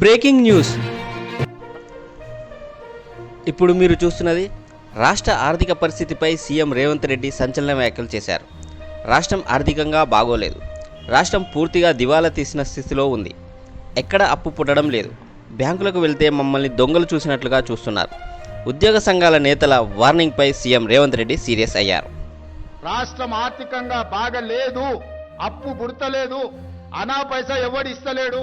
Breaking news. ఇప్పుడు మీరు చూస్తున్నది రాష్ట్ర ఆర్థిక పరిస్థితిపై సీఎం రేవంత్ రెడ్డి సంచలన వ్యాఖ్యలు చేశారు. రాష్ట్రం ఆర్థికంగా బాగోలేదు. రాష్ట్రం పూర్తిగా దివాలా తీసిన స్థితిలో ఉంది. ఎక్కడ అప్పు పుట్టడం లేదు. బ్యాంకులకు వెళ్తే మమ్మల్ని దొంగలు చూసినట్లుగా చూస్తున్నారు. ఉద్యోగ సంఘాల నేతల వార్నింగ్పై సీఎం రేవంత్ రెడ్డి సీరియస్ అయ్యారు. రాష్ట్రం ఆర్థికంగా బాగలేదు. అప్పు గుర్తలేదు అనా పైసా ఎవడు ఇస్తలేడు?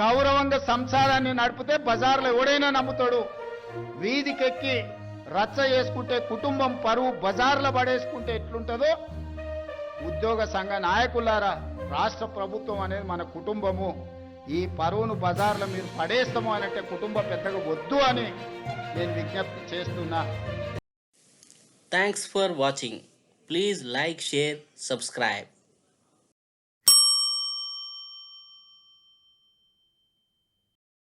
గౌరవంగా సంసారాన్ని నడిపితే బజార్లో ఎవడైనా నమ్ముతాడు. వీధికెక్కి రచ్చ చేసుకుంటే కుటుంబం పరువు బజార్లో పడేసుకుంటే ఎట్లుంటుందో ఉద్యోగ సంఘ నాయకులారా రాష్ట్ర ప్రభుత్వం అనేది మన కుటుంబము. ఈ పరువును బజార్లో మీరు పడేస్తాము అనంటే కుటుంబం పెద్దగా వద్దు అని నేను విజ్ఞప్తి చేస్తున్నా. Thanks for watching please like share subscribe